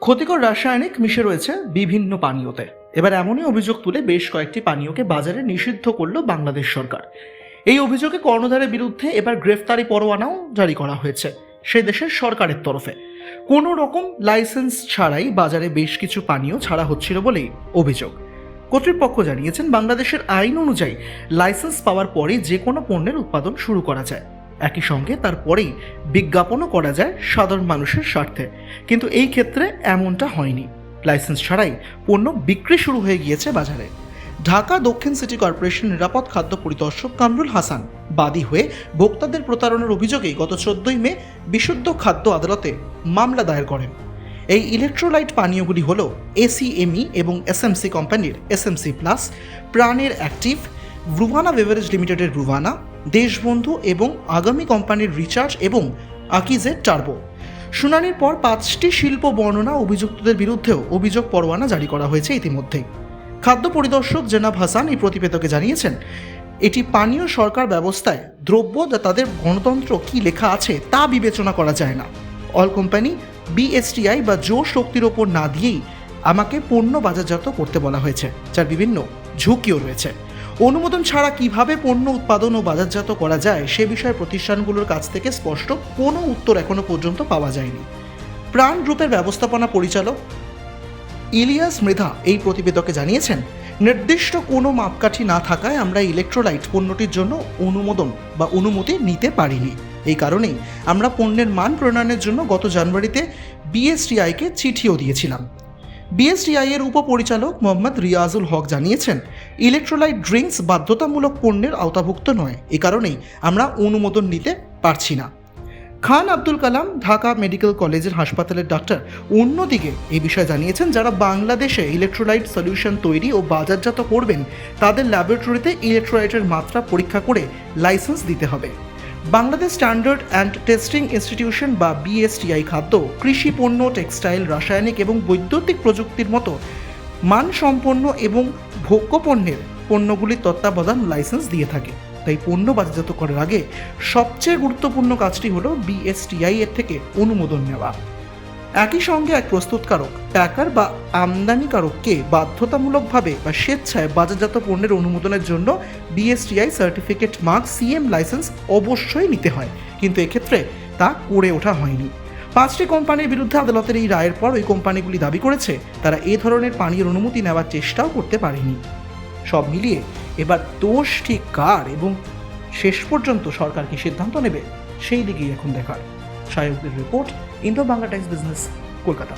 ক্ষতিকর রাসায়নিক মিশে রয়েছে বিভিন্ন পানীয়তে। এবার এমনই অভিযোগ তুলে বেশ কয়েকটি পানীয়কে বাজারে নিষিদ্ধ করল বাংলাদেশ সরকার। এই অভিযোগে কর্ণধারের বিরুদ্ধে এবার গ্রেফতারি পরোয়ানাও জারি করা হয়েছে সে দেশের সরকারের তরফে। কোনো রকম লাইসেন্স ছাড়াই বাজারে বেশ কিছু পানীয় ছাড়া হচ্ছিল বলেই অভিযোগ। কর্তৃপক্ষ জানিয়েছেন, বাংলাদেশের আইন অনুযায়ী লাইসেন্স পাওয়ার পরেই যে কোনো পণ্যের উৎপাদন শুরু করা যায়। একই সঙ্গে তারপরেই বিজ্ঞাপনও করা যায় সাধারণ মানুষের স্বার্থে। কিন্তু এই ক্ষেত্রে এমনটা হয়নি। লাইসেন্স ছাড়াই পণ্য বিক্রি শুরু হয়ে গিয়েছে বাজারে। ঢাকা দক্ষিণ সিটি কর্পোরেশন নিরাপদ খাদ্য পরিদর্শক কামরুল হাসান বাদী হয়ে ভোক্তাদের প্রতারণার অভিযোগে গত চোদ্দই মে বিশুদ্ধ খাদ্য আদালতে মামলা দায়ের করেন। এই ইলেকট্রোলাইট পানীয়গুলি হল এসিএমই এবং এসএমসি কোম্পানির এসএমসি প্লাস, প্রাণের অ্যাক্টিভ ব্রুভানা বেভারেজ লিমিটেডের ব্রুভানা দেশবন্ধু এবং আগামী কোম্পানির রিচার্জ এবং আকিজের টার্বো। শুনানির পর পাঁচটি শিল্প বর্ণনা অভিযুক্তদের বিরুদ্ধেও অভিযোগ পরোয়ানা জারি করা হয়েছে ইতিমধ্যেই খাদ্য পরিদর্শক জেনাব হাসান এই প্রতিবেদকে জানিয়েছেন, এটি পানীয় সরকার ব্যবস্থায় দ্রব্য তাদের গণতন্ত্র কি লেখা আছে তা বিবেচনা করা যায় না। অল কোম্পানি, বিএসটিআই বা জোর শক্তির ওপর না দিয়েই আমাকে পণ্য বাজারজাত করতে বলা হয়েছে, যার বিভিন্ন ঝুঁকিও রয়েছে। অনুমোদন ছাড়া কীভাবে পণ্য উৎপাদন ও বাজারজাত করা যায় সে বিষয়ে প্রতিষ্ঠানগুলোর কাছ থেকে স্পষ্ট কোনো উত্তর এখনও পর্যন্ত পাওয়া যায়নি। প্রাণ গ্রুপের ব্যবস্থাপনা পরিচালক ইলিয়াস মৃধা এই প্রতিবেদকে জানিয়েছেন, নির্দিষ্ট কোনো মাপকাঠি না থাকায় আমরা ইলেকট্রোলাইট পণ্যটির জন্য অনুমোদন বা অনুমতি নিতে পারিনি। এই কারণেই আমরা পণ্যের মান প্রণয়নের জন্য গত জানুয়ারিতে বিএসটিআইকে চিঠিও দিয়েছিলাম। বিএসটিআই এর উপপরিচালক মোহাম্মদ রিয়াজুল হক জানিয়েছেন, ইলেকট্রোলাইট ড্রিঙ্কস বাধ্যতামূলক পণ্যের আওতাভুক্ত নয়। এ কারণেই আমরা অনুমোদন নিতে পারছি না। খান আব্দুল কালাম ঢাকা মেডিকেল কলেজের হাসপাতালের ডাক্তার। অন্যদিকে এই বিষয়ে জানিয়েছেন, যারা বাংলাদেশে ইলেকট্রোলাইট সলিউশন তৈরি ও বাজারজাত করবেন, তাদের ল্যাবরেটরিতে ইলেকট্রোলাইটের মাত্রা পরীক্ষা করে লাইসেন্স দিতে হবে। Bangladesh standard and testing institution বা বিএসটিআই খাদ্য, কৃষি পণ্য, টেক্সটাইল, রাসায়নিক এবং বৈদ্যুতিক প্রযুক্তির মতো মানসম্পন্ন এবং ভোগ্য পণ্যের পণ্যগুলির তত্ত্বাবধান লাইসেন্স দিয়ে থাকে। তাই পণ্য বাজারজাত করার আগে সবচেয়ে গুরুত্বপূর্ণ কাজটি হলো বিএসটিআই এর থেকে অনুমোদন নেওয়া। একই সঙ্গে এক প্রস্তুতকারক, প্যাকার বা আমদানিকারককে বাধ্যতামূলকভাবে বা স্বেচ্ছায় বাজারজাত পণ্যের অনুমোদনের জন্য BSTI certificate mark, CM licence অবশ্যই নিতে হয়। কিন্তু এক্ষেত্রে তা করে ওঠা হয়নি। পাঁচটি কোম্পানির বিরুদ্ধে আদালতের এই রায়ের পর ওই কোম্পানিগুলি দাবি করেছে, তারা এ ধরনের পানীয় অনুমতি নেওয়ার চেষ্টাও করতে পারেনি। সব মিলিয়ে এবার দোষ ঠিক কার এবং শেষ পর্যন্ত সরকার কি সিদ্ধান্ত নেবে, সেই দিকেই এখন দেখার। সায়কদের report Indo Bangla Times business Kolkata